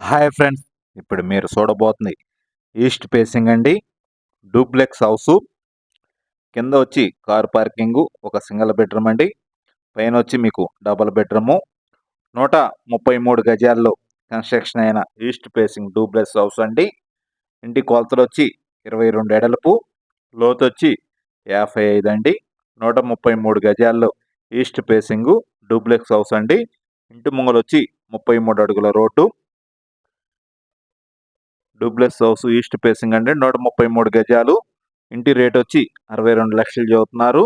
Hi friends ఇప్పుడు మీరు చూడబోతుంది ఈస్ట్ ఫేసింగ్ అండి. Duplex house. కింద వచ్చి కార్ పార్కింగు ఒక సింగిల్ బెడ్రూమ్ అండి. పైన వచ్చి మీకు డబల్ బెడ్రూము. నూట ముప్పై మూడు గజాల్లో కన్స్ట్రక్షన్ అయిన ఈస్ట్ ఫేసింగ్ డూప్లెక్స్ హౌస్ అండి. ఇంటి కొలతలు వచ్చి ఇరవై రెండు ఎడలపు లోతు వచ్చి యాభై ఐదు అండి. నూట ముప్పై మూడు గజాల్లో ఈస్ట్ ఫేసింగు డూప్లెక్స్ హౌస్ అండి. ఇంటి ముంగలు వచ్చి ముప్పై మూడు అడుగుల రోడ్డు. డూప్లెక్స్ హౌస్ ఈస్ట్ ఫేసింగ్ అంటే నూట ముప్పై మూడు గజాలు. ఇంటి రేట్ వచ్చి అరవై రెండు లక్షలు చదువుతున్నారు.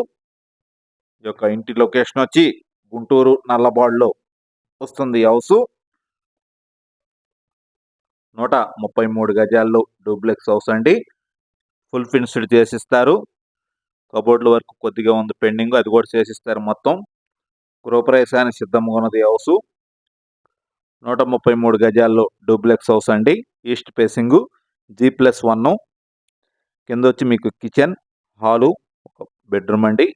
ఈ యొక్క ఇంటి లొకేషన్ వచ్చి గుంటూరు నల్లబాడులో వస్తుంది హౌస్. నూట ముప్పై మూడు గజాల్లో డూప్లెక్స్ హౌస్ అండి. ఫుల్ ఫినిష్డ్ చేసిస్తారు. కబోర్డ్ల వరకు కొద్దిగా ఉంది పెండింగ్ అది కూడా చేసిస్తారు మొత్తం. గృహప్రవేశానికి సిద్ధంగా ఉన్నది హౌస్. నూట ముప్పై మూడు గజాల్లో డూప్లెక్స్ హౌస్ అండి. East facing G plus one కింద వచ్చి మీకు కిచెన్ హాలు ఒక బెడ్రూమ్ అండి.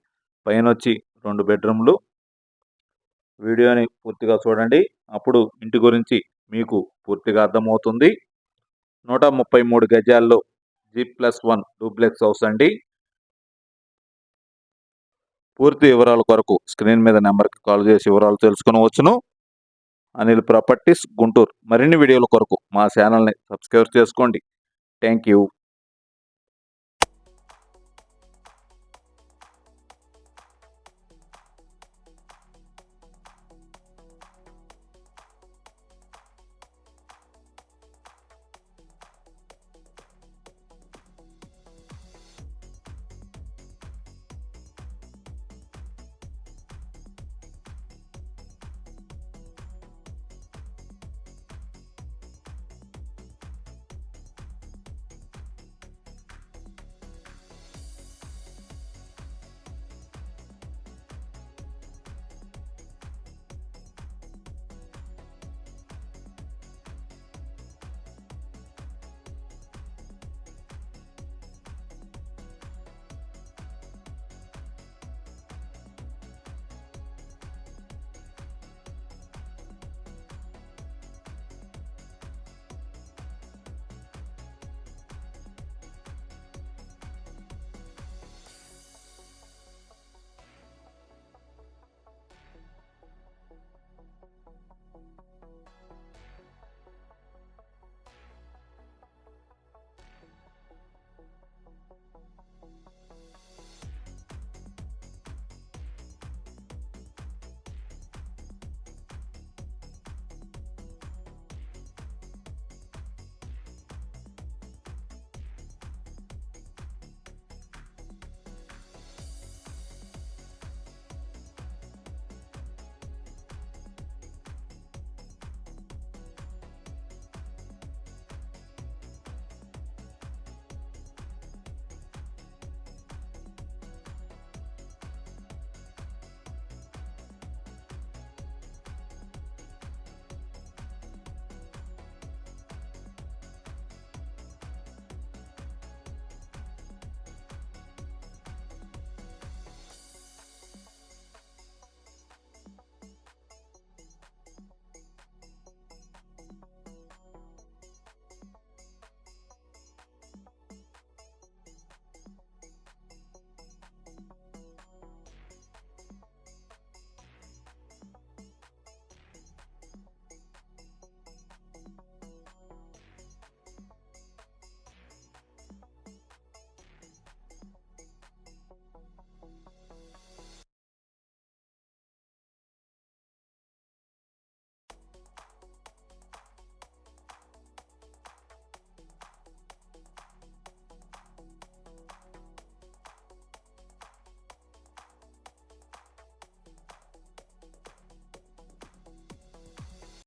పైన వచ్చి రెండు బెడ్రూమ్లు. వీడియోని పూర్తిగా చూడండి. అప్పుడు ఇంటి గురించి మీకు పూర్తిగా అర్థమవుతుంది. నూట ముప్పై మూడు గజాల్లో G plus one duplex house అండి. పూర్తి వివరాల కొరకు స్క్రీన్ మీద నెంబర్కి కాల్ చేసి వివరాలు తెలుసుకునవచ్చును. అనిల్ ప్రాపర్టీస్ గుంటూరు. మరిన్ని వీడియోల కొరకు మా ఛానల్ని సబ్స్క్రైబ్ చేసుకోండి. Thank you.